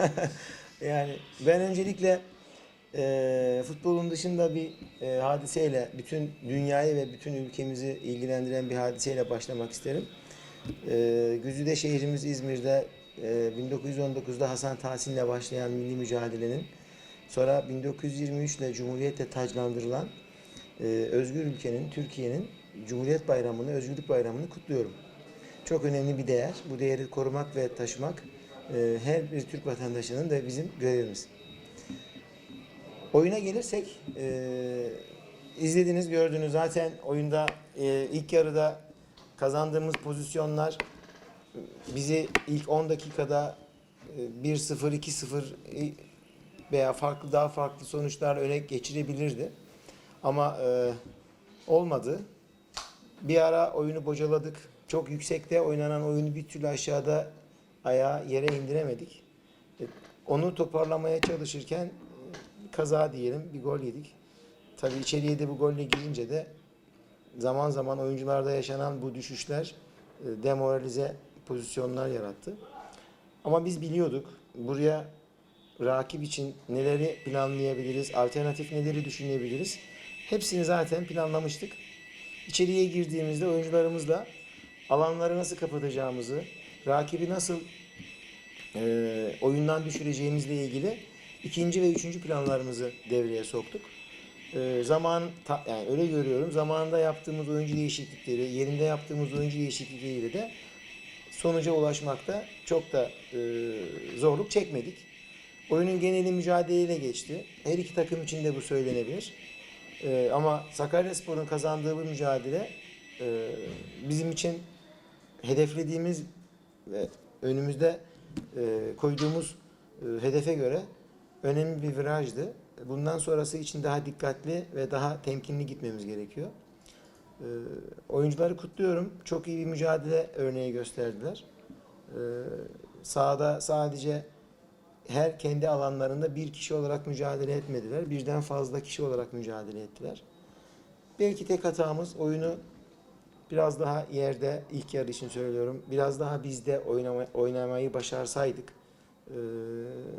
yani ben öncelikle e, futbolun dışında bir e, hadiseyle bütün dünyayı ve bütün ülkemizi ilgilendiren bir hadiseyle başlamak isterim. E, Güzide şehrimiz İzmir'de e, 1919'da Hasan Tahsin'le başlayan milli mücadelenin sonra 1923 ile Cumhuriyet'le taclandırılan e, özgür ülkenin, Türkiye'nin Cumhuriyet Bayramı'nı, Özgürlük Bayramı'nı kutluyorum. Çok önemli bir değer. Bu değeri korumak ve taşımak e, her bir Türk vatandaşının da bizim görevimiz. Oyuna gelirsek e, izlediniz gördünüz zaten oyunda e, ilk yarıda kazandığımız pozisyonlar e, bizi ilk 10 dakikada e, 1-0 2-0 e, veya farklı daha farklı sonuçlar öne geçirebilirdi. Ama e, olmadı. Bir ara oyunu bocaladık. Çok yüksekte oynanan oyunu bir türlü aşağıda ayağa yere indiremedik. E, Onu toparlamaya çalışırken e, kaza diyelim bir gol yedik. Tabii içeriye de bu golle girince de zaman zaman oyuncularda yaşanan bu düşüşler e, demoralize pozisyonlar yarattı. Ama biz biliyorduk buraya rakip için neleri planlayabiliriz, alternatif neleri düşünebiliriz. Hepsini zaten planlamıştık. İçeriye girdiğimizde oyuncularımızla alanları nasıl kapatacağımızı, rakibi nasıl e, oyundan düşüreceğimizle ilgili ikinci ve üçüncü planlarımızı devreye soktuk. E, zaman ta- yani öyle görüyorum. Zamanında yaptığımız oyuncu değişiklikleri, yerinde yaptığımız oyuncu değişiklikleriyle de sonuca ulaşmakta çok da e, zorluk çekmedik. Oyunun geneli mücadeleyle geçti. Her iki takım için de bu söylenebilir. E, ama Sakaryaspor'un kazandığı bu mücadele e, bizim için hedeflediğimiz ve önümüzde e, koyduğumuz e, hedefe göre önemli bir virajdı. Bundan sonrası için daha dikkatli ve daha temkinli gitmemiz gerekiyor. E, oyuncuları kutluyorum. Çok iyi bir mücadele örneği gösterdiler. E, sahada sadece her kendi alanlarında bir kişi olarak mücadele etmediler. Birden fazla kişi olarak mücadele ettiler. Belki tek hatamız oyunu biraz daha yerde ilk yarı için söylüyorum. Biraz daha bizde oynama, oynamayı başarsaydık e,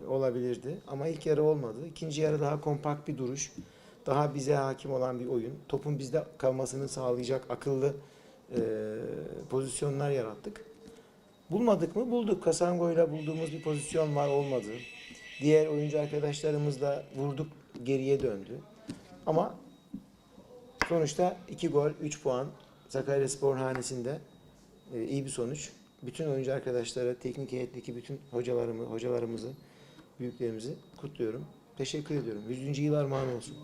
olabilirdi. Ama ilk yarı olmadı. İkinci yarı daha kompakt bir duruş. Daha bize hakim olan bir oyun. Topun bizde kalmasını sağlayacak akıllı e, pozisyonlar yarattık. Bulmadık mı? Bulduk. Kasango'yla bulduğumuz bir pozisyon var olmadı. Diğer oyuncu arkadaşlarımızla vurduk geriye döndü. Ama sonuçta 2 gol, 3 puan Sakaryaspor hanesinde e, iyi bir sonuç. Bütün oyuncu arkadaşlara, teknik heyetteki bütün hocalarımı, hocalarımızı, büyüklerimizi kutluyorum. Teşekkür ediyorum. 100. yıl armağanı olsun.